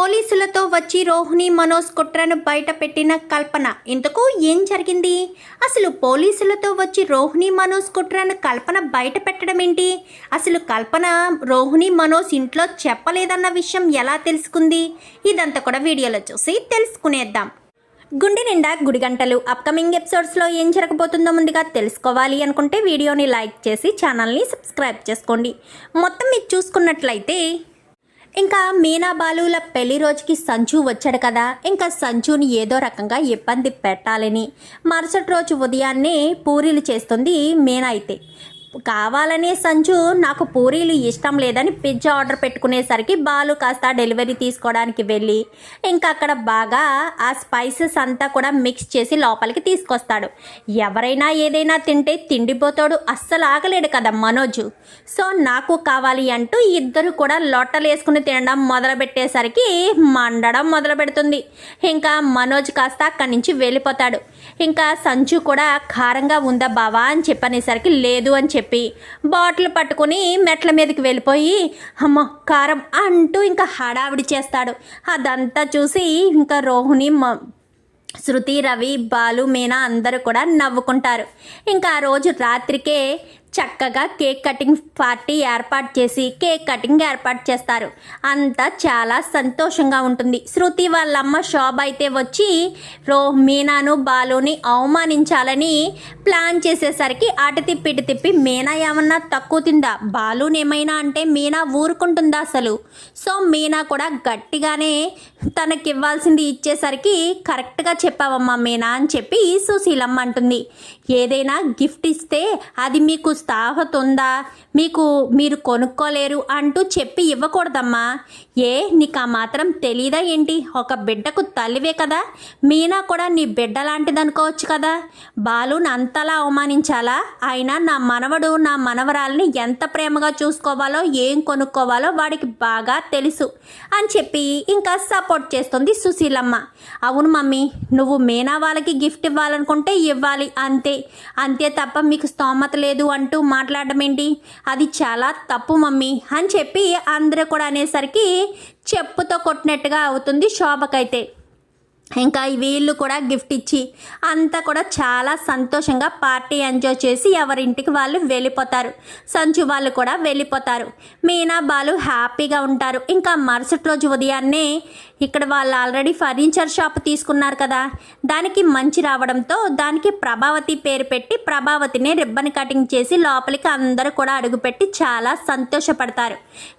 పోలీసులతో వచ్చి రోహిణి మనోజ్ కుట్రను బయట పెట్టిన కల్పన. ఇంతకు ఏం జరిగింది? అసలు పోలీసులతో వచ్చి రోహిణి మనోజ్ కుట్రను కల్పన బయట పెట్టడం ఏంటి అసలు కల్పన రోహిణి మనోజ్ ఇంట్లో చెప్పలేదన్న విషయం ఎలా తెలుసుకుంది? ఇదంతా కూడా వీడియోలో చూసి తెలుసుకునేద్దాం. గుండె నిండా గుడిగంటలు అప్కమింగ్ ఎపిసోడ్స్లో ఏం జరగబోతుందో ముందుగా తెలుసుకోవాలి అనుకుంటే వీడియోని లైక్ చేసి ఛానల్ని సబ్స్క్రైబ్ చేసుకోండి. మొత్తం మీరు చూసుకున్నట్లయితే ఇంకా మీనా బాలుల పెళ్ళి రోజుకి సంచు వచ్చాడు కదా. ఇంకా సంచుని ఏదో రకంగా ఇబ్బంది పెట్టాలని. మరుసటి రోజు ఉదయాన్నే పూరీలు చేస్తుంది మీనా అయితే. కావాలనే సంచు నాకు పూరీలు ఇష్టం లేదని పిజ్జా ఆర్డర్ పెట్టుకునేసరికి బాలు కాస్త డెలివరీ తీసుకోవడానికి వెళ్ళి ఇంకా అక్కడ బాగా ఆ స్పైసెస్ అంతా కూడా మిక్స్ చేసి లోపలికి తీసుకొస్తాడు. ఎవరైనా ఏదైనా తింటే తిండిపోతాడు. అస్సలు ఆగలేడు కదా మనోజు. సో నాకు కావాలి అంటూ ఇద్దరు కూడా లొట్టలు వేసుకుని తినడం మొదలుపెట్టేసరికి మండడం మొదలు పెడుతుంది ఇంకా మనోజ్ కాస్త అక్కడి నుంచి వెళ్ళిపోతాడు. ఇంకా సంచు కూడా కారంగా ఉందా బావా అని చెప్పనేసరికి లేదు అని చెప్పి చెప్పి బాటిల్ పట్టుకుని మెట్ల మీదకి వెళ్ళిపోయి అమ్మ కారం అంటూ ఇంకా హడావిడి చేస్తాడు. అదంతా చూసి ఇంకా రోహిణి మ- శృతి రవి బాలు మీనా అందరూ కూడా నవ్వుకుంటారు. ఇంకా ఆ రోజు రాత్రికే చక్కగా కేక్ కటింగ్ పార్టీ ఏర్పాటు చేసి కేక్ కటింగ్ ఏర్పాటు చేస్తారు. అంతా చాలా సంతోషంగా ఉంటుంది. శృతి వాళ్ళమ్మ శోభ అయితే వచ్చి రో మీనాను బాలుని అవమానించాలని ప్లాన్ చేసేసరికి అటు తిప్పి ఇటు తిప్పి మీనా ఏమన్నా తక్కువ తిందా? బాలుని ఏమైనా అంటే మీనా ఊరుకుంటుందా అసలు? సో మీనా కూడా గట్టిగానే తనకి ఇవ్వాల్సింది ఇచ్చేసరికి కరెక్ట్గా చెప్పావమ్మా మీనా అని చెప్పి సుశీలమ్మ అంటుంది. ఏదైనా గిఫ్ట్ ఇస్తే అది మీకు స్థాహత ఉందా? మీకు మీరు కొనుక్కోలేరు అంటూ చెప్పి ఇవ్వకూడదమ్మా. ఏ నీకు ఆ మాత్రం తెలీదా ఏంటి? ఒక బిడ్డకు తల్లివే కదా? మీనా కూడా నీ బిడ్డ లాంటిది అనుకోవచ్చు కదా? బాలుని అంతలా అవమానించాలా? అయినా నా మనవడు నా మనవరాల్ని ఎంత ప్రేమగా చూసుకోవాలో ఏం కొనుక్కోవాలో వాడికి బాగా తెలుసు అని చెప్పి ఇంకా సపోర్ట్ చేస్తుంది సుశీలమ్మ. అవును మమ్మీ నువ్వు మీనా వాళ్ళకి గిఫ్ట్ ఇవ్వాలనుకుంటే ఇవ్వాలి అంతే. అంతే తప్ప మీకు స్తోమత లేదు అంటూ మాట్లాడడం ఏంటి? అది చాలా తప్పు మమ్మీ అని చెప్పి అందరూ కూడా అనేసరికి చెప్పుతో కొట్టినట్టుగా అవుతుంది శోభకైతే. ఇంకా వీళ్ళు కూడా గిఫ్ట్ ఇచ్చి అంతా కూడా చాలా సంతోషంగా పార్టీ ఎంజాయ్ చేసి ఎవరింటికి వాళ్ళు వెళ్ళిపోతారు. సంచు వాళ్ళు కూడా వెళ్ళిపోతారు. మీనా బాలు హ్యాపీగా ఉంటారు. ఇంకా మరుసటి రోజు ఉదయాన్నే ఇక్కడ వాళ్ళు ఆల్రెడీ ఫర్నిచర్ షాప్ తీసుకున్నారు కదా. దానికి మంచి రావడంతో దానికి ప్రభావతి పేరు పెట్టి ప్రభావతిని రిబ్బన్ కటింగ్ చేసి లోపలికి అందరూ కూడా అడుగుపెట్టి చాలా సంతోషపడతారు.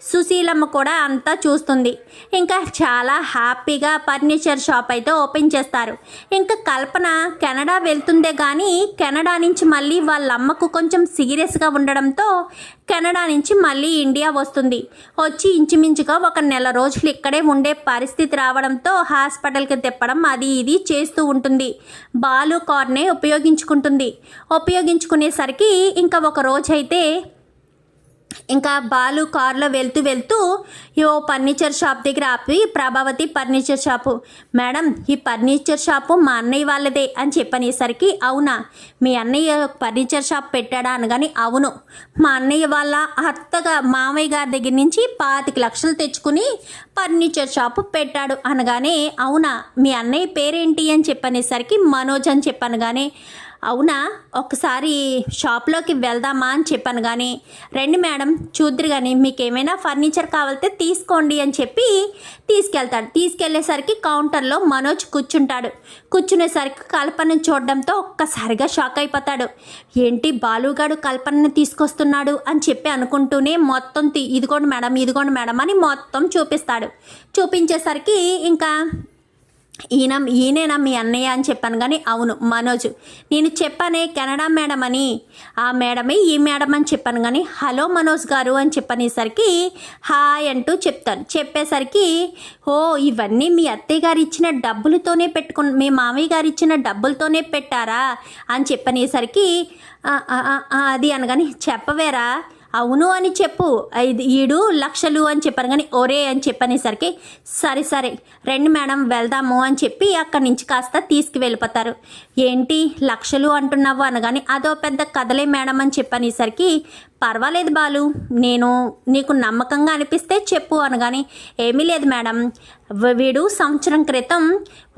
సుశీలమ్మ కూడా అంతా చూస్తుంది. ఇంకా చాలా హ్యాపీగా ఫర్నిచర్ షాప్ అయితే ఓపెన్ చేస్తారు. ఇంకా కల్పన కెనడా వెళ్తుందే కానీ కెనడా నుంచి మళ్ళీ వాళ్ళ అమ్మకు కొంచెం సీరియస్గా ఉండడంతో కెనడా నుంచి మళ్ళీ ఇండియా వస్తుంది. వచ్చి ఇంచుమించుగా ఒక నెల రోజులు ఇక్కడే ఉండే పరిస్థితి రావడంతో హాస్పిటల్కి తిప్పడం అది ఇది చేస్తూ ఉంటుంది. బాలు కార్నే ఉపయోగించుకుంటుంది. ఉపయోగించుకునేసరికి ఇంకా ఒక రోజైతే ఇంకా బాలు కారులో వెళ్తూ వెళ్తూ ఓ ఫర్నిచర్ షాప్ దగ్గర ఆపి ప్రభావతి ఫర్నిచర్ షాపు. మేడం ఈ ఫర్నిచర్ షాపు మా అన్నయ్య వాళ్ళదే అని చెప్పనేసరికి అవునా మీ అన్నయ్య ఫర్నిచర్ షాప్ పెట్టాడా? అనగాని అవును. మా అన్నయ్య వాళ్ళ అత్తగా మామయ్య గారి దగ్గర నుంచి పాతిక లక్షలు తెచ్చుకుని ఫర్నిచర్ షాపు పెట్టాడు అనగానే అవునా మీ అన్నయ్య పేరేంటి? అని చెప్పనేసరికి మనోజ్ అని చెప్పనగానే అవునా? ఒకసారి షాప్లోకి వెళ్దామా అని చెప్పాను కానీ రండి మేడం చూద్దరు కానీ మీకు ఏమైనా ఫర్నిచర్ కావాలితే తీసుకోండి అని చెప్పి తీసుకెళ్తాడు. తీసుకెళ్ళేసరికి కౌంటర్లో మనోజ్ కూర్చుంటాడు. కూర్చునేసరికి కల్పన చూడడంతో ఒక్కసారిగా షాక్ అయిపోతాడు. ఏంటి బాలుగాడు కల్పనను తీసుకొస్తున్నాడు అని చెప్పి అనుకుంటూనే మొత్తం తీ- ఇదిగోండి మేడం ఇదిగోండి మేడం అని మొత్తం చూపిస్తాడు. చూపించేసరికి ఇంకా ఈయన ఈయనేనా మీ అన్నయ్య అని చెప్పాను కానీ అవును మనోజ్. నేను చెప్పానే కెనడా మేడం అని. ఆ మేడమే ఈ మేడం అని చెప్పాను కానీ హలో మనోజ్ గారు అని చెప్పనేసరికి హాయ్ అంటూ చెప్తాను. చెప్పేసరికి ఓ ఇవన్నీ మీ అత్తయ్య గారు ఇచ్చిన డబ్బులతోనే పెట్టుకు మీ మామయ్య గారు ఇచ్చిన డబ్బులతోనే పెట్టారా అని చెప్పనేసరికి అది అనగాని చెప్పవేరా? అవును అని చెప్పు. ఐదు ఈడు లక్షలు అని చెప్పాను కానీ ఒరే అని చెప్పనేసరికి సరే సరే రండి మేడం వెళ్దాము అని చెప్పి అక్కడి నుంచి కాస్త తీసుకువెళ్ళిపోతారు. ఏంటి లక్షలు అంటున్నావు అనగానే అదో పెద్ద కథలే మేడం అని చెప్పనేసరికి పర్వాలేదు బాలు. నేను నీకు నమ్మకంగా అనిపిస్తే చెప్పు అనగాని ఏమీ లేదు మేడం. వీడు సంవత్సరం క్రితం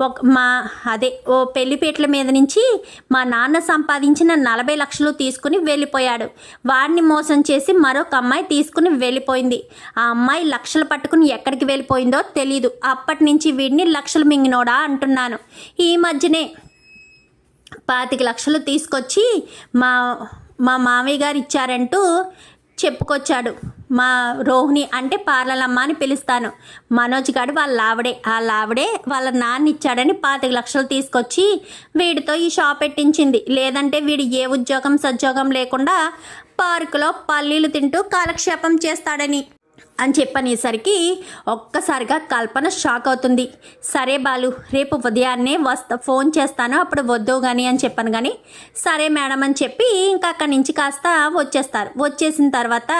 ఒక మా అదే ఓ పెళ్ళిపేటల మీద నుంచి మా నాన్న సంపాదించిన నలభై లక్షలు తీసుకుని వెళ్ళిపోయాడు. వాడిని మోసం చేసి మరొక అమ్మాయి తీసుకుని వెళ్ళిపోయింది. ఆ అమ్మాయి లక్షలు పట్టుకుని ఎక్కడికి వెళ్ళిపోయిందో తెలీదు. అప్పటి నుంచి వీడిని లక్షలు మింగినోడా అంటున్నాను. ఈ మధ్యనే పాతిక లక్షలు తీసుకొచ్చి మా మా మామయ్య గారు ఇచ్చారంటూ చెప్పుకొచ్చాడు. మా రోహిణి అంటే పార్లలమ్మ అని పిలుస్తాను. మనోజ్ గారు వాళ్ళ ఆవిడే వాళ్ళ ఆవిడే వాళ్ళ నాన్న ఇచ్చాడని పాతిక లక్షలు తీసుకొచ్చి వీడితో ఈ షాప్ పెట్టించింది. లేదంటే వీడు ఏ ఉద్యోగం సద్యోగం లేకుండా పార్కులో పల్లీలు తింటూ కాలక్షేపం చేస్తాడని. అని చెప్పనేసరికి ఒక్కసారిగా కల్పన షాక్ అవుతుంది. సరే బాలు రేపు ఉదయాన్నే వస్తా ఫోన్ చేస్తాను అప్పుడు వద్దు కానీ అని చెప్పాను కానీ సరే మేడం అని చెప్పి ఇంకా అక్కడి నుంచి కాస్త వచ్చేస్తారు. వచ్చేసిన తర్వాత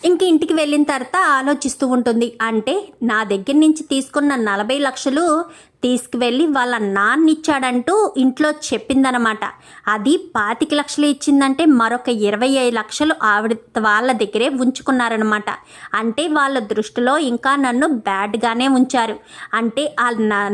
ఇంక ఇంటికి వెళ్ళిన తర్వాత ఆలోచిస్తూ ఉంటుంది. అంటే నా దగ్గర నుంచి తీసుకున్న నలభై లక్షలు తీసుకువెళ్ళి వాళ్ళ నాన్న ఇచ్చాడంటూ ఇంట్లో చెప్పిందనమాట. అది పాతిక లక్షలు ఇచ్చిందంటే మరొక ఇరవై ఐదు లక్షలు ఆవిడ వాళ్ళ దగ్గరే ఉంచుకున్నారనమాట. అంటే వాళ్ళ దృష్టిలో ఇంకా నన్ను బ్యాడ్గానే ఉంచారు. అంటే ఆ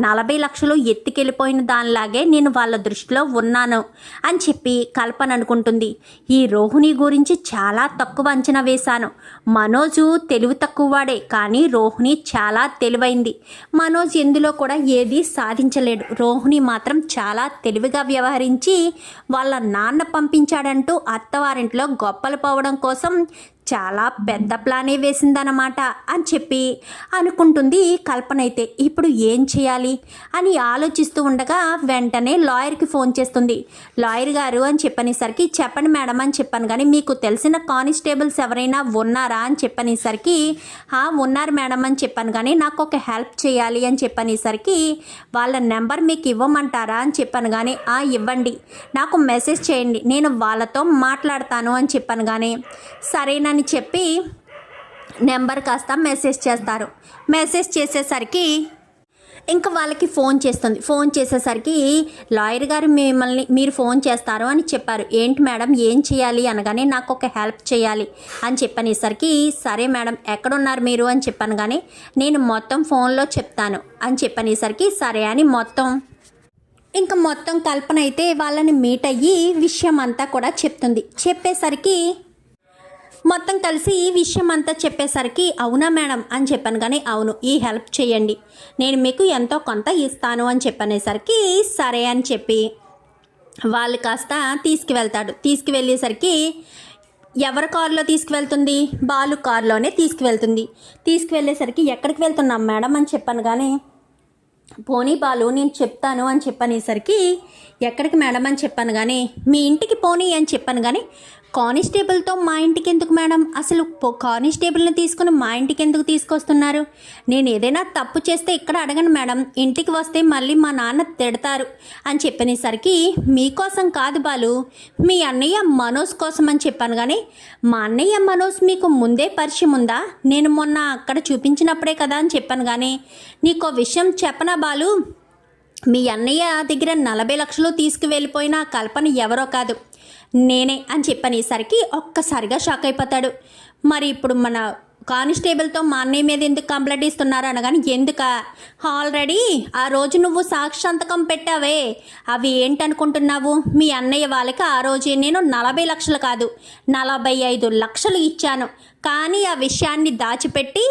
నలభై లక్షలు ఎత్తుకెళ్ళిపోయిన దానిలాగే నేను వాళ్ళ దృష్టిలో ఉన్నాను అని చెప్పి కల్పన అనుకుంటుంది. ఈ రోహిణి గురించి చాలా తక్కువ అంచనా వేశాను. మనోజు తెలివి తక్కువవాడే కానీ రోహిణి చాలా తెలివైంది. మనోజ్ ఎందులో కూడా ఏది సాధించలేడు. రోహిణి మాత్రం చాలా తెలివిగా వ్యవహరించి వాళ్ళ నాన్న పంపించాడంటూ అత్తవారింట్లో గొప్పలు పోవడం కోసం చాలా పెద్ద ప్లానే వేసిందనమాట అని చెప్పి అనుకుంటుంది కల్పన అయితే ఇప్పుడు ఏం చేయాలి? అని ఆలోచిస్తూ ఉండగా వెంటనే లాయర్కి ఫోన్ చేస్తుంది. లాయర్ గారు అని చెప్పనేసరికి చెప్పండి మేడం అని చెప్పాను కానీ మీకు తెలిసిన కానిస్టేబుల్స్ ఎవరైనా ఉన్నారా అని చెప్పనేసరికి ఉన్నారు మేడం అని చెప్పాను కానీ నాకు ఒక హెల్ప్ చేయాలి అని చెప్పనేసరికి వాళ్ళ నెంబర్ మీకు ఇవ్వమంటారా అని చెప్పాను కానీ "ఆ, ఇవ్వండి. నాకు మెసేజ్ చేయండి. నేను వాళ్ళతో మాట్లాడతాను అని చెప్పాను కానీ సరేనని చెప్పి నెంబర్ కాస్త మెసేజ్ చేస్తారు. మెసేజ్ చేసేసరికి ఇంకా వాళ్ళకి ఫోన్ చేస్తుంది. ఫోన్ చేసేసరికి లాయర్ గారు మిమ్మల్ని మీరు ఫోన్ చేస్తారు అని చెప్పారు. ఏంటి మేడం? ఏం చేయాలి అనగానే నాకు ఒక హెల్ప్ చేయాలి అని చెప్పనేసరికి సరే మేడం ఎక్కడున్నారు మీరు అని చెప్పాను కానీ నేను మొత్తం ఫోన్లో చెప్తాను అని చెప్పనేసరికి సరే అని మొత్తం ఇంకా మొత్తం కల్పన అయితే వాళ్ళని మీట్ అయ్యి విషయం అంతా కూడా చెప్తుంది. చెప్పేసరికి మొత్తం కలిసి ఈ విషయం అంతా చెప్పేసరికి అవునా మేడం? అని చెప్పాను కానీ అవును ఈ హెల్ప్ చేయండి. నేను మీకు ఎంతో కొంత ఇస్తాను అని చెప్పనేసరికి సరే అని చెప్పి వాళ్ళు కాస్త తీసుకువెళ్తాడు. తీసుకువెళ్ళేసరికి ఎవరి కారులో తీసుకువెళ్తుంది? బాలు కారులోనే తీసుకువెళ్తుంది. తీసుకువెళ్ళేసరికి ఎక్కడికి వెళ్తున్నాం మేడం? అని చెప్పాను కానీ పోనీ బాలు నేను చెప్తాను అని చెప్పనేసరికి ఎక్కడికి మేడం అని చెప్పాను కానీ మీ ఇంటికి పోనీ అని చెప్పాను కానీ కానిస్టేబుల్తో మా ఇంటికి ఎందుకు మేడం? అసలు కానిస్టేబుల్ని తీసుకుని మా ఇంటికి ఎందుకు తీసుకొస్తున్నారు? నేను ఏదైనా తప్పు చేస్తే ఇక్కడ అడగను మేడం ఇంటికి వస్తే మళ్ళీ మా నాన్న తిడతారు అని చెప్పనేసరికి మీకోసం కాదు బాలు మీ అన్నయ్య మనోజ్ కోసం అని చెప్పాను కానీ మా అన్నయ్య మనోజ్ మీకు ముందే పరిచయం ఉందా? నేను మొన్న అక్కడ చూపించినప్పుడే కదా అని చెప్పాను కానీ నీకు విషయం చెప్పనా బాలు మీ అన్నయ్య దగ్గర నలభై లక్షలు తీసుకువెళ్ళిపోయిన కల్పన ఎవరో కాదు. నేనే అని చెప్పనేసరికి ఒక్కసారిగా షాక్ అయిపోతాడు. మరి ఇప్పుడు మన కానిస్టేబుల్తో మా అన్నయ్య మీద ఎందుకు కంప్లైంట్ ఇస్తున్నారు అనగాని ఎందుక? ఆల్రెడీ ఆ రోజు నువ్వు సాక్షాంతకం పెట్టావే. అవి ఏంటనుకుంటున్నావు? మీ అన్నయ్య వాళ్ళకి ఆ రోజే నేను నలభై లక్షలు కాదు నలభై ఐదు లక్షలు ఇచ్చాను. కానీ ఆ విషయాన్ని దాచిపెట్టి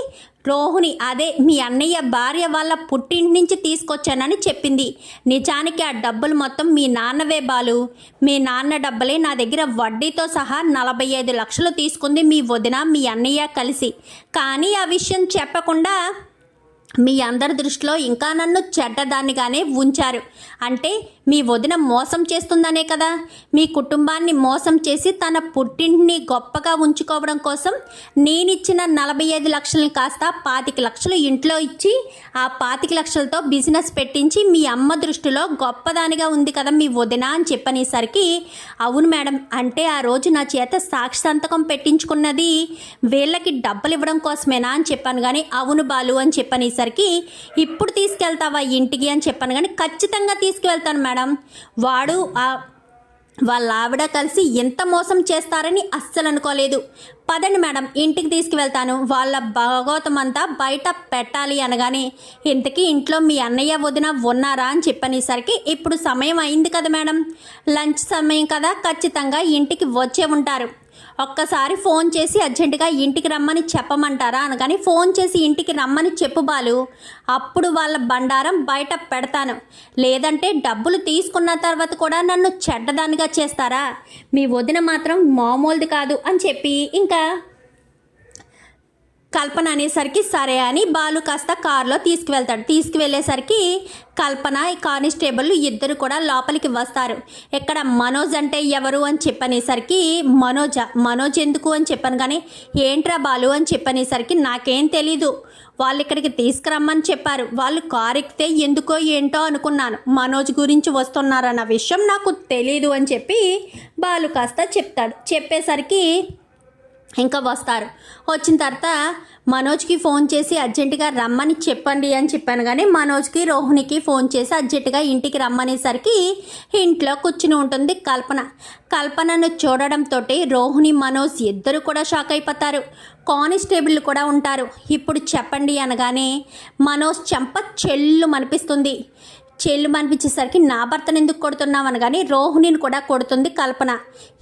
రోహిణి అదే మీ అన్నయ్య భార్య వాళ్ళ పుట్టింటి నుంచి తీసుకొచ్చానని చెప్పింది. నిజానికి ఆ డబ్బులు మొత్తం మీ నాన్నవే బాలు. మీ నాన్న డబ్బులే నా దగ్గర వడ్డీతో సహా నలభై ఐదు లక్షలు తీసుకుంది మీ వదిన మీ అన్నయ్య కలిసి. కానీ ఆ విషయం చెప్పకుండా మీ అందరి దృష్టిలో ఇంకా నన్ను చెడ్డదాన్నిగానే ఉంచారు. అంటే మీ వదిన మోసం చేస్తుందనే కదా? మీ కుటుంబాన్ని మోసం చేసి తన పుట్టింటిని గొప్పగా ఉంచుకోవడం కోసం నేనిచ్చిన నలభై ఐదు లక్షలను కాస్త పాతిక లక్షలు ఇంట్లో ఇచ్చి ఆ పాతిక లక్షలతో బిజినెస్ పెట్టించి మీ అమ్మ దృష్టిలో గొప్పదానిగా ఉంది కదా మీ వదిన అని చెప్పనేసరికి అవును మేడం అంటే ఆ రోజు నా చేత సాక్షి సంతకం పెట్టించుకున్నది వీళ్ళకి డబ్బులు ఇవ్వడం కోసమేనా అని చెప్పాను కానీ అవును బాలు అని చెప్పనేసరికి ఇప్పుడు తీసుకెళ్తావా ఇంటికి అని చెప్పాను కానీ ఖచ్చితంగా తీసుకువెళ్తాను మేడం. వాడు ఆ వాళ్ళ ఆవిడ కలిసి ఎంత మోసం చేస్తారని అస్సలు అనుకోలేదు. పదండి మేడం ఇంటికి తీసుకువెళ్తాను. వాళ్ళ భాగవతం అంతా బయట పెట్టాలి అనగానే ఇంతకీ ఇంట్లో మీ అన్నయ్య వదిన ఉన్నారా అని చెప్పనేసరికి ఇప్పుడు సమయం అయింది కదా మేడం. లంచ్ సమయం కదా ఖచ్చితంగా ఇంటికి వచ్చే ఉంటారు. ఒక్కసారి ఫోన్ చేసి అర్జెంటుగా ఇంటికి రమ్మని చెప్పమంటారా అనగాని ఫోన్ చేసి ఇంటికి రమ్మని చెప్పు బాలు. అప్పుడు వాళ్ళ బండారం బయట పెడతాను. లేదంటే డబ్బులు తీసుకున్న తర్వాత కూడా నన్ను చెడ్డదానిగా చేస్తారా? మీ వదిన మాత్రం మామూలుది కాదు అని చెప్పి ఇంకా కల్పన అనేసరికి సరే అని బాలు కాస్త కారులో తీసుకువెళ్తాడు. తీసుకువెళ్ళేసరికి కల్పన ఈ కానిస్టేబుల్ ఇద్దరు కూడా లోపలికి వస్తారు. ఇక్కడ మనోజ్ అంటే ఎవరు? అని చెప్పనేసరికి మనోజ మనోజ్ ఎందుకు? అని చెప్పాను కానీ ఏంట్రా బాలు? అని చెప్పనేసరికి నాకేం తెలీదు. వాళ్ళు ఇక్కడికి తీసుకురమ్మని చెప్పారు. వాళ్ళు కారు ఎక్కితే ఎందుకో ఏంటో అనుకున్నాను. మనోజ్ గురించి వస్తున్నారన్న విషయం నాకు తెలీదు అని చెప్పి బాలు కాస్త చెప్తాడు. చెప్పేసరికి ఇంకా వస్తారు. వచ్చిన తర్వాత మనోజ్కి ఫోన్ చేసి అర్జెంటుగా రమ్మని చెప్పండి అని చెప్పాను కానీ మనోజ్కి రోహిణికి ఫోన్ చేసి అర్జెంటుగా ఇంటికి రమ్మనేసరికి ఇంట్లో కూర్చుని ఉంటుంది కల్పన. కల్పనను చూడడంతో రోహిణి మనోజ్ ఇద్దరు కూడా షాక్ అయిపోతారు. కానిస్టేబుల్ కూడా ఉంటారు. ఇప్పుడు చెప్పండి అనగానే మనోజ్ చెంప చెల్లు మనిపిస్తుంది చెల్లు మనిపించేసరికి నా భర్తను ఎందుకు కొడుతున్నావు? అనగానే రోహిణిని కూడా కొడుతుంది కల్పన.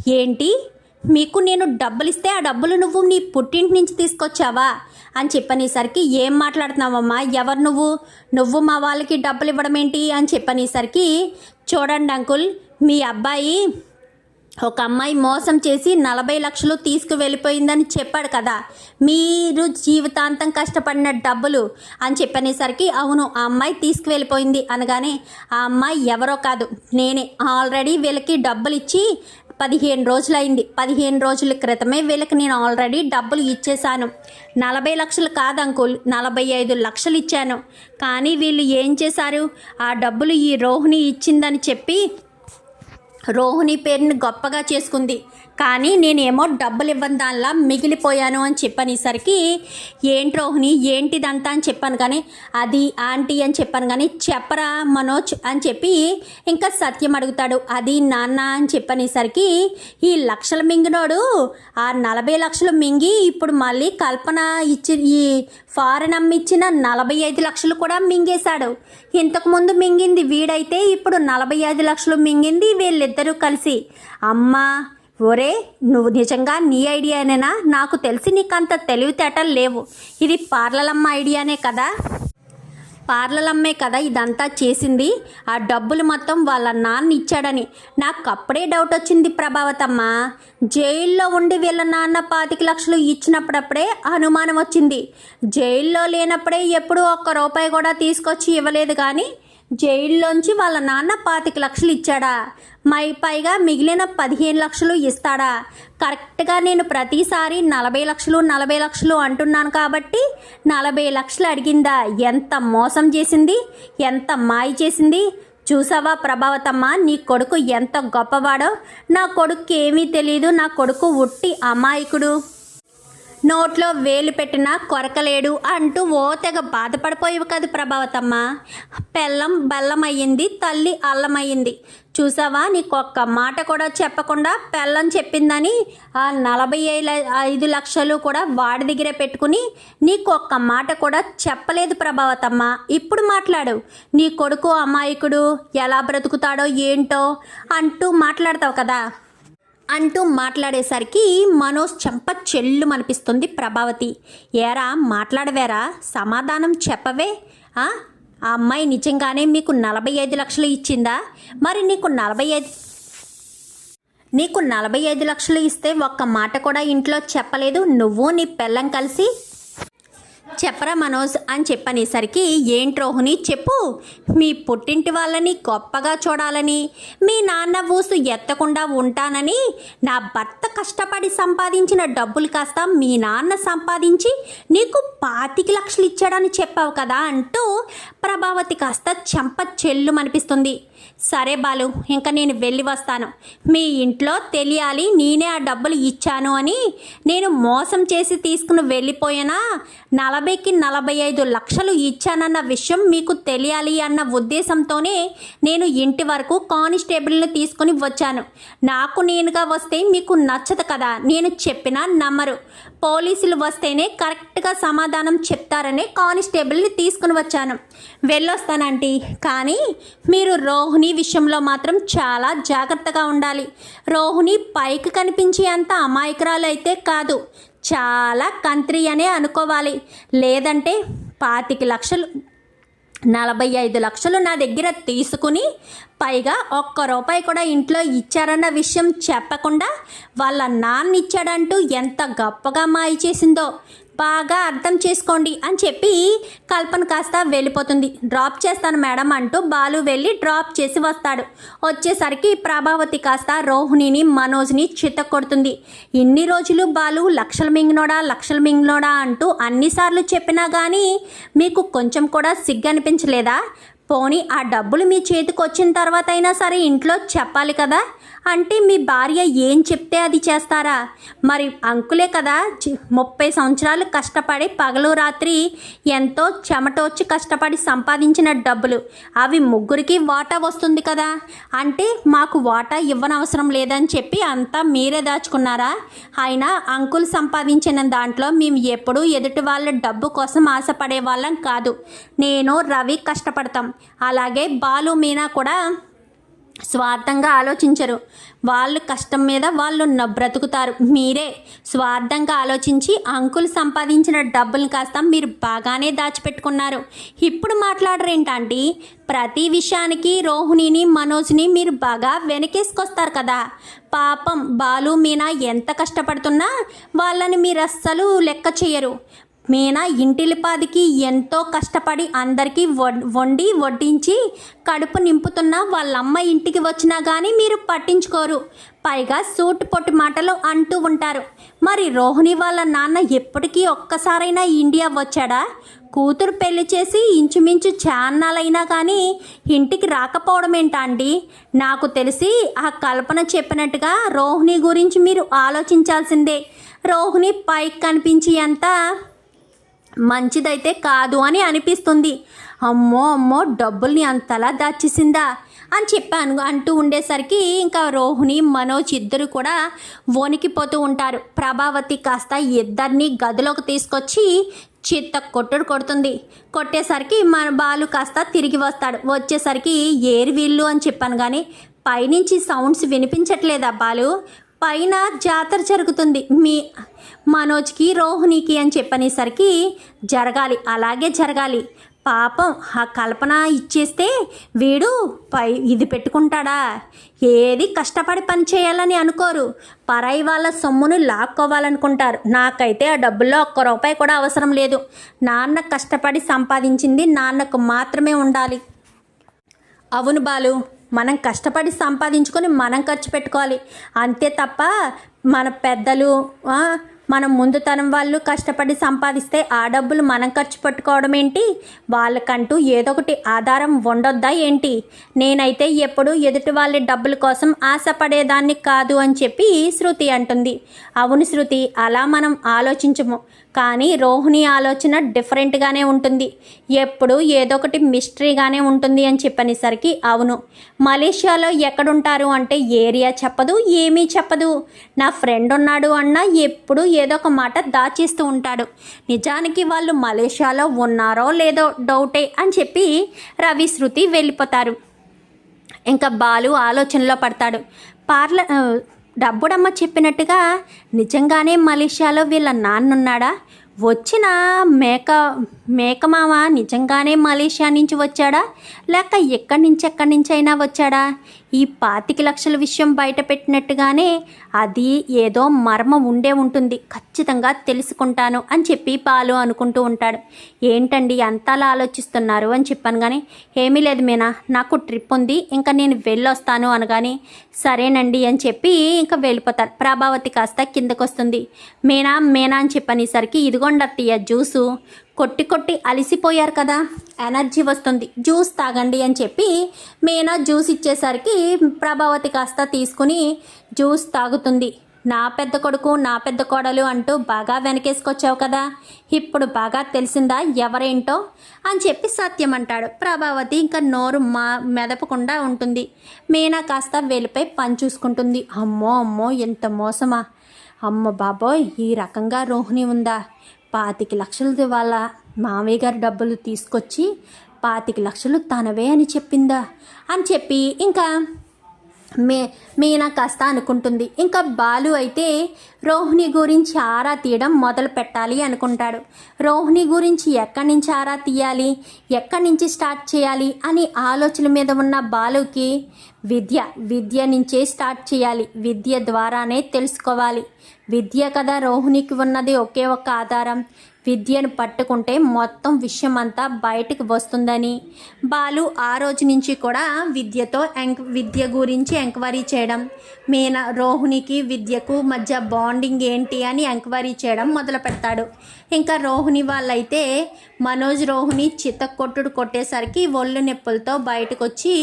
ఏంటి? మీకు నేను డబ్బులు ఇస్తే ఆ డబ్బులు నువ్వు నీ పుట్టింటి నుంచి తీసుకొచ్చావా? అని చెప్పనేసరికి ఏం మాట్లాడుతున్నావమ్మా? ఎవరు నువ్వు? నువ్వు మా వాళ్ళకి డబ్బులు ఇవ్వడం ఏంటి అని చెప్పనేసరికి చూడండి అంకుల్ మీ అబ్బాయి ఒక అమ్మాయి మోసం చేసి నలభై లక్షలు తీసుకువెళ్ళిపోయిందని చెప్పాడు కదా. మీరు జీవితాంతం కష్టపడిన డబ్బులు. అని చెప్పనేసరికి అవును ఆ అమ్మాయి తీసుకువెళ్ళిపోయింది అనగానే ఆ అమ్మాయి ఎవరో కాదు నేనే. ఆల్రెడీ వీళ్ళకి డబ్బులు ఇచ్చి పదిహేను రోజులైంది. పదిహేను రోజుల క్రితమే వీళ్ళకి నేను ఆల్రెడీ డబ్బులు ఇచ్చేశాను. నలభై లక్షలు కాదు అంకుల్ నలభై ఐదు లక్షలు ఇచ్చాను. కానీ వీళ్ళు ఏం చేశారు? ఆ డబ్బులు ఈ రోహిణి ఇచ్చిందని చెప్పి రోహిణి పేరుని గొప్పగా చేసుకుంది. కానీ నేనేమో డబ్బులు ఇవ్వని దానిలా మిగిలిపోయాను అని చెప్పనేసరికి ఏంటి రోహిణి ఏంటిదంతా? అని చెప్పాను కానీ అది ఆంటీ అని చెప్పాను కానీ చెప్పరా మనోజ్? అని చెప్పి ఇంకా సత్యం అడుగుతాడు. అది నాన్న? అని చెప్పనేసరికి ఈ లక్షలు మింగినోడు ఆ నలభై లక్షలు మింగి ఇప్పుడు మళ్ళీ కల్పన ఇచ్చి ఈ ఫారెన్ అమ్మిచ్చిన నలభై ఐదు లక్షలు కూడా మింగేశాడు. ఇంతకుముందు మింగింది వీడైతే ఇప్పుడు నలభై ఐదు లక్షలు మింగింది వీళ్ళిద్దరూ కలిసి. అమ్మా ఒరే నువ్వు నిజంగా నీ ఐడియానేనా? నాకు తెలిసి నీకంత తెలివితేటలు లేవు. ఇది పార్లలమ్మ ఐడియానే కదా. పార్లలమ్మే కదా ఇదంతా చేసింది. ఆ డబ్బులు మొత్తం వాళ్ళ నాన్న ఇచ్చాడని. నాకు అప్పుడే డౌట్ వచ్చింది ప్రభావతమ్మ. జైల్లో ఉండి వీళ్ళ నాన్న పాతిక లక్షలు ఇచ్చినప్పుడప్పుడే అనుమానం వచ్చింది. జైల్లో లేనప్పుడే ఎప్పుడూ ఒక్క రూపాయి కూడా తీసుకొచ్చి ఇవ్వలేదు కానీ జైల్లోంచి వాళ్ళ నాన్న పాతిక లక్షలు ఇచ్చాడా? మై పైగా మిగిలిన పదిహేను లక్షలు ఇస్తాడా? కరెక్ట్గా నేను ప్రతిసారి నలభై లక్షలు నలభై లక్షలు అంటున్నాను కాబట్టి నలభై లక్షలు అడిగిందా? ఎంత మోసం చేసింది? ఎంత మాయ చేసింది? చూసావా ప్రభావతమ్మ నీ కొడుకు ఎంత గొప్పవాడో? నా కొడుకు ఏమీ తెలియదు నా కొడుకు ఉట్టి అమాయకుడు. నోట్లో వేలు పెట్టినా కొరకలేడు అంటూ ఓ తెగ బాధపడిపోయేవి కదా ప్రభావతమ్మ. పెళ్ళం బెల్లమయ్యింది తల్లి అల్లమయ్యింది. చూసావా? నీకు ఒక్క మాట కూడా చెప్పకుండా పెళ్ళం చెప్పిందని ఆ నలభై ఐదు లక్షలు కూడా వాడి దగ్గరే పెట్టుకుని నీకు ఒక్క మాట కూడా చెప్పలేదు ప్రభావతమ్మ. ఇప్పుడు మాట్లాడు. నీ కొడుకు అమాయకుడు ఎలా బ్రతుకుతాడో ఏంటో అంటూ మాట్లాడతావు కదా. అంటూ మాట్లాడేసరికి మనోజ్ చెంప చెల్లు అనిపిస్తుంది ప్రభావతి. ఏరా మాట్లాడవేరా? సమాధానం చెప్పవే? ఆ? ఆ అమ్మాయి నిజంగానే మీకు నలభై ఐదు లక్షలు ఇచ్చిందా? మరి నీకు నలభై ఐదు నీకు నలభై ఐదు లక్షలు ఇస్తే ఒక్క మాట కూడా ఇంట్లో చెప్పలేదు. నువ్వు నీ పెళ్ళం కలిసి చెప్పరా మనోజ్ అని చెప్పనేసరికి ఏంటి రోహిణి చెప్పు. మీ పుట్టింటి వాళ్ళని గొప్పగా చూడాలని మీ నాన్న ఊసు ఎత్తకుండా ఉంటానని నా భర్త కష్టపడి సంపాదించిన డబ్బులు కాస్త మీ నాన్న సంపాదించి నీకు పాతిక లక్షలు ఇచ్చాడని చెప్పావు కదా అంటూ ప్రభావతి కాస్త చెంప చెల్లు అనిపిస్తుంది సరే బాలు ఇంకా నేను వెళ్ళి వస్తాను. మీ ఇంట్లో తెలియాలి నేనే ఆ డబ్బులు ఇచ్చాను అని నేను మోసం చేసి తీసుకుని వెళ్ళిపోయానా నలభై యాభైకి నలభై ఐదు లక్షలు ఇచ్చానన్న విషయం మీకు తెలియాలి అన్న ఉద్దేశంతోనే నేను ఇంటి వరకు కానిస్టేబుల్ని తీసుకుని వచ్చాను. నాకు నేనుగా వస్తే మీకు నచ్చదు కదా నేను చెప్పినా నమ్మరు. పోలీసులు వస్తేనే కరెక్ట్గా సమాధానం చెప్తారనే కానిస్టేబుల్ని తీసుకుని వచ్చాను. వెళ్ళొస్తానంటీ. కానీ మీరు రోహిణి విషయంలో మాత్రం చాలా జాగ్రత్తగా ఉండాలి. రోహిణి పైకి కనిపించే అంత అమాయకురాలు అయితే కాదు. చాలా కంత్రి అనే అనుకోవాలి. లేదంటే పాతిక లక్షలు నలభై ఐదు లక్షలు నా దగ్గర తీసుకుని పైగా ఒక్క రూపాయి కూడా ఇంట్లో ఇచ్చారన్న విషయం చెప్పకుండా వాళ్ళ నాన్న ఇచ్చాడంటూ ఎంత గొప్పగా మాయ చేసిందో. బాగా అర్థం చేసుకోండి అని చెప్పి కల్పన కాస్త వెళ్ళిపోతుంది. డ్రాప్ చేస్తాను మేడం అంటూ బాలు వెళ్ళి డ్రాప్ చేసి వస్తాడు. వచ్చేసరికి ప్రభావతి కాస్త రోహిణిని మనోజ్ని చిత్తకొడుతుంది ఇన్ని రోజులు బాలు లక్షల మింగినోడా లక్షల మింగినోడా అంటూ అన్నిసార్లు చెప్పినా కానీ మీకు కొంచెం కూడా సిగ్గనిపించలేదా పోనీ ఆ డబ్బులు మీ చేతికి వచ్చిన తర్వాత అయినా సరే ఇంట్లో చెప్పాలి కదా? అంటే మీ భార్య ఏం చెప్తే అది చేస్తారా? మరి అంకులే కదా చి- ముప్పై సంవత్సరాలు కష్టపడి పగలు రాత్రి ఎంతో చెమటోచ్చి కష్టపడి సంపాదించిన డబ్బులు. అవి ముగ్గురికి వాటా వస్తుంది కదా. అంటే మాకు వాటా ఇవ్వనవసరం లేదని చెప్పి అంతా మీరే దాచుకున్నారా? అయినా అంకుల్ సంపాదించిన దాంట్లో మేము ఎప్పుడూ ఎదుటి వాళ్ళ డబ్బు కోసం ఆశపడే వాళ్ళం కాదు. నేను రవి కష్టపడతాం. అలాగే బాలు మీనా కూడా స్వార్థంగా ఆలోచించరు. వాళ్ళు కష్టం మీద వాళ్ళు న- బ్రతుకుతారు. మీరే స్వార్థంగా ఆలోచించి అంకుల్ సంపాదించిన డబ్బులు కాస్త మీరు బాగానే దాచిపెట్టుకున్నారు. ఇప్పుడు మాట్లాడరేంటండి ప్రతి విషయానికి రోహిణిని మనోజ్ని మీరు బాగా వెనకేసుకొస్తారు కదా. పాపం బాలు మీనా ఎంత కష్టపడుతున్నా వాళ్ళని మీరు అస్సలు లెక్క చేయరు మీనా ఇంటిలిపాదికి ఎంతో కష్టపడి అందరికీ వండి వడ్డించి కడుపు నింపుతున్న వాళ్ళమ్మ ఇంటికి వచ్చినా కానీ మీరు పట్టించుకోరు. పైగా సూటు పొట్టి మాటలు అంటూ ఉంటారు. మరి రోహిణి వాళ్ళ నాన్న ఎప్పటికీ ఒక్కసారైనా ఇండియా వచ్చాడా? కూతురు పెళ్ళి చేసి ఇంచుమించు చాన్నాలైనా కానీ ఇంటికి రాకపోవడం ఏంటా అండి నాకు తెలిసి ఆ కల్పన చెప్పినట్టుగా రోహిణి గురించి మీరు ఆలోచించాల్సిందే. రోహిణి పైకి కనిపించి అంతా మంచిదైతే కాదు అని అనిపిస్తుంది. అమ్మో అమ్మో డబ్బుల్ని అంతలా దాచేసిందా? అని చెప్పాను అంటూ ఉండేసరికి ఇంకా రోహిణి మనోజ్ ఇద్దరు కూడా వణికిపోతూ ఉంటారు. ప్రభావతి కాస్త ఇద్దరిని గదిలోకి తీసుకొచ్చి చిత్త కొట్టుడు కొడుతుంది. కొట్టేసరికి మన బాలు కాస్త తిరిగి వస్తాడు. వచ్చేసరికి ఏరు వీళ్ళు అని చెప్పాను కానీ పైనుంచి సౌండ్స్ వినిపించట్లేదా బాలు? పైన జాతర జరుగుతుంది. మీ మనోజ్కి రోహిణికి అని చెప్పనేసరికి జరగాలి. అలాగే జరగాలి. పాపం ఆ కల్పన ఇచ్చేస్తే వీడు పై ఇది పెట్టుకుంటాడా? ఏది కష్టపడి పని చేయాలని అనుకోరు. పరాయి వాళ్ళ సొమ్మును లాక్కోవాలనుకుంటారు. నాకైతే ఆ డబ్బుల్లో ఒక్క రూపాయి కూడా అవసరం లేదు. నాన్న కష్టపడి సంపాదించింది నాన్నకు మాత్రమే ఉండాలి. అవును బాలు. మనం కష్టపడి సంపాదించుకొని మనం ఖర్చు పెట్టుకోవాలి. అంతే తప్ప మన పెద్దలు మన ముందుతనం వాళ్ళు కష్టపడి సంపాదిస్తే ఆ డబ్బులు మనం ఖర్చు పెట్టుకోవడం ఏంటి? వాళ్ళకంటూ ఏదో ఒకటి ఆధారం ఉండొద్దా ఏంటి? నేనైతే ఎప్పుడు ఎదుటి వాళ్ళ డబ్బుల కోసం ఆశపడేదాన్ని కాదు అని చెప్పి శృతి అంటుంది. అవును శృతి అలా మనం ఆలోచించము. కానీ రోహిణి ఆలోచన డిఫరెంట్గానే ఉంటుంది. ఎప్పుడు ఏదో ఒకటి మిస్టరీగానే ఉంటుంది అని చెప్పనేసరికి అవును. మలేషియాలో ఎక్కడుంటారు అంటే ఏరియా చెప్పదు ఏమీ చెప్పదు. నా ఫ్రెండ్ ఉన్నాడు అన్న ఎప్పుడు ఏదో ఒక మాట దాచేస్తూ ఉంటాడు. నిజానికి వాళ్ళు మలేషియాలో ఉన్నారో లేదో డౌటే అని చెప్పి రవి శృతి వెళ్ళిపోతారు. ఇంకా బాలు ఆలోచనలో పడతాడు. పార్ల డబ్బుడమ్మ చెప్పినట్టుగా నిజంగానే మలేషియాలో వీళ్ళ నాన్నున్నాడా? వచ్చిన మేక మేకమామ నిజంగానే మలేషియా నుంచి వచ్చాడా? లేక ఎక్కడి నుంచి ఎక్కడి నుంచి అయినా వచ్చాడా? ఈ పాతిక లక్షల విషయం బయటపెట్టినట్టుగానే అది ఏదో మర్మం ఉండే ఉంటుంది. ఖచ్చితంగా తెలుసుకుంటాను అని చెప్పి పాలు అనుకుంటూ ఉంటాడు. ఏంటండి అంతలా ఆలోచిస్తున్నారు అని చెప్పాను కానీ ఏమీ లేదు మీనా నాకు ట్రిప్ ఉంది ఇంకా నేను వెళ్ళొస్తాను అనగాని సరేనండి అని చెప్పి ఇంకా వెళ్ళిపోతారు. ప్రభావతి కాస్త కిందకొస్తుంది. మీనా మీనా అని చెప్పనేసరికి ఇదిగోండి అత్తయ్య జ్యూసు. కొట్టి కొట్టి అలిసిపోయారు కదా. ఎనర్జీ వస్తుంది. జ్యూస్ తాగండి అని చెప్పి మీనా జ్యూస్ ఇచ్చేసరికి ప్రభావతి కాస్త తీసుకుని జ్యూస్ తాగుతుంది. నా పెద్ద కొడుకు నా పెద్ద కోడలు అంటూ బాగా వెనకేసుకొచ్చావు కదా. ఇప్పుడు బాగా తెలిసిందా ఎవరేంటో అని చెప్పి సత్యం అంటాడు. ప్రభావతి ఇంకా నోరు మా మెదపకుండా ఉంటుంది. మీనా కాస్త వెలిపై పని చూసుకుంటుంది అమ్మో అమ్మో ఎంత మోసమా. అమ్మ బాబోయ్ ఈ రకంగా రోహిణి ఉందా? పాతిక లక్షలది వాళ్ళ మామయ్య గారు డబ్బులు తీసుకొచ్చి పాతిక లక్షలు తనవే అని చెప్పిందా? అని చెప్పి ఇంకా మే మీనా కాస్త అనుకుంటుంది. ఇంకా బాలు అయితే రోహిణి గురించి ఆరా తీయడం మొదలు పెట్టాలి అనుకుంటాడు. రోహిణి గురించి ఎక్కడి నుంచి ఆరా తీయాలి? ఎక్కడి నుంచి స్టార్ట్ చేయాలి? అని ఆలోచన మీద ఉన్న బాలుకి విద్య విద్య నుంచే స్టార్ట్ చేయాలి. విద్య ద్వారానే తెలుసుకోవాలి. విద్య కదా రోహిణికి ఉన్నది ఒకే ఒక్క ఆధారం. విద్యను పట్టుకుంటే మొత్తం విషయం అంతా బయటకు వస్తుందని. బాలు ఆ రోజు నుంచి కూడా విద్యతో ఎంక్ విద్య గురించి ఎంక్వైరీ చేయడం మీనా రోహిణికి విద్యకు మధ్య బాండింగ్ ఏంటి అని ఎంక్వైరీ చేయడం మొదలు పెడతాడు. ఇంకా రోహిణి వాళ్ళైతే మనోజ్ రోహిణి చిత్త కొట్టుడు కొట్టేసరికి ఒళ్ళు నొప్పులతో బయటకు వచ్చి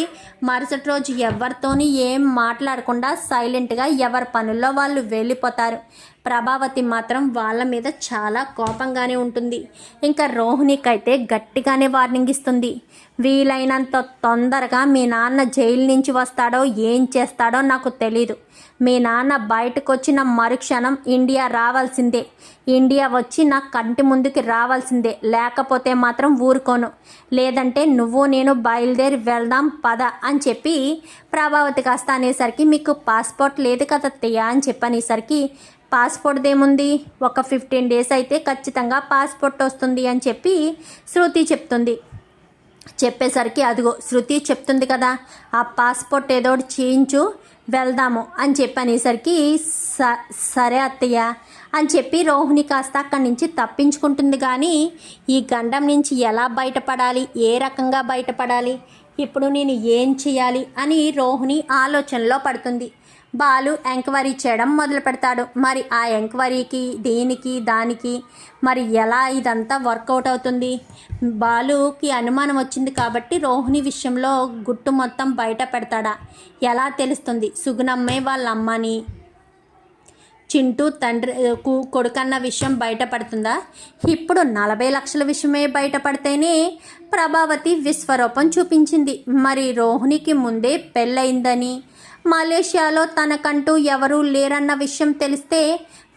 మరుసటి రోజు ఎవరితోని ఏం మాట్లాడకుండా సైలెంట్గా ఎవరి పనుల్లో వాళ్ళు వెళ్ళిపోతారు. ప్రభావతి మాత్రం వాళ్ళ మీద చాలా కోపంగానే ఉంటుంది. ఇంకా రోహిణికి అయితే గట్టిగానే వార్నింగ్ ఇస్తుంది. వీలైనంత తొందరగా మీ నాన్న జైలు నుంచి వస్తాడో ఏం చేస్తాడో నాకు తెలీదు. మీ నాన్న బయటకు వచ్చిన మరుక్షణం ఇండియా రావాల్సిందే. ఇండియా వచ్చి నా కంటి ముందుకి రావాల్సిందే. లేకపోతే మాత్రం ఊరుకోను. లేదంటే నువ్వు నేను బయలుదేరి వెళ్దాం పద అని చెప్పి ప్రభావతి కాస్త అనేసరికి మీకు పాస్పోర్ట్ లేదు కదా అత్తయ్య అని చెప్పనేసరికి పాస్పోర్ట్ ఏముంది ఒక ఫిఫ్టీన్ డేస్ అయితే ఖచ్చితంగా పాస్పోర్ట్ వస్తుంది అని చెప్పి శృతి చెప్తుంది. చెప్పేసరికి అదిగో శృతి చెప్తుంది కదా ఆ పాస్పోర్ట్ ఏదో చేయించు వెళ్దాము అని చెప్పి అనేసరికి స సరే అత్తయ్య అని చెప్పి రోహిణి కాస్త అక్కడి నుంచి తప్పించుకుంటుంది. కానీ ఈ గండం నుంచి ఎలా బయటపడాలి? ఏ రకంగా బయటపడాలి? ఇప్పుడు నేను ఏం చేయాలి? అని రోహిణి ఆలోచనలో పడుతుంది. బాలు ఎంక్వైరీ చేయడం మొదలు పెడతాడు. మరి ఆ ఎంక్వైరీకి దేనికి దానికి మరి ఎలా ఇదంతా వర్కౌట్ అవుతుంది? బాలుకి అనుమానం వచ్చింది కాబట్టి రోహిణి విషయంలో గుట్టు మొత్తం బయట పెడతాడా? ఎలా తెలుస్తుంది? సుగుణమ్మే వాళ్ళ అమ్మని చింటూ తండ్రి కు- కొడుకన్న విషయం బయటపడుతుందా ఇప్పుడు నలభై లక్షల విషయమే బయటపడితేనే ప్రభావతి విశ్వరూపం చూపించింది. మరి రోహిణికి ముందే పెళ్ళయిందని మలేషియాలో తనకంటూ ఎవరూ లేరన్న విషయం తెలిస్తే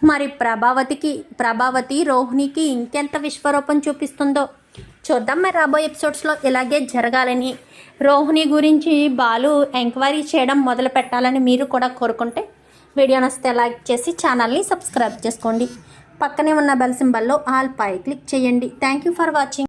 మరి ప్రభావతికి ప్రభావతి రోహిణికి ఇంకెంత విశ్వరూపం చూపిస్తుందో. చూద్దాం మరి రాబోయే ఎపిసోడ్స్లో ఇలాగే జరగాలని. రోహిణి గురించి బాలు ఎంక్వైరీ చేయడం మొదలు పెట్టాలని మీరు కూడా కోరుకుంటే వీడియో నచ్చితే లైక్ చేసి ఛానల్ని సబ్స్క్రైబ్ చేసుకోండి. పక్కనే ఉన్న బెల్ సింబల్లో ఆల్ పై క్లిక్ చేయండి. Thank you for watching.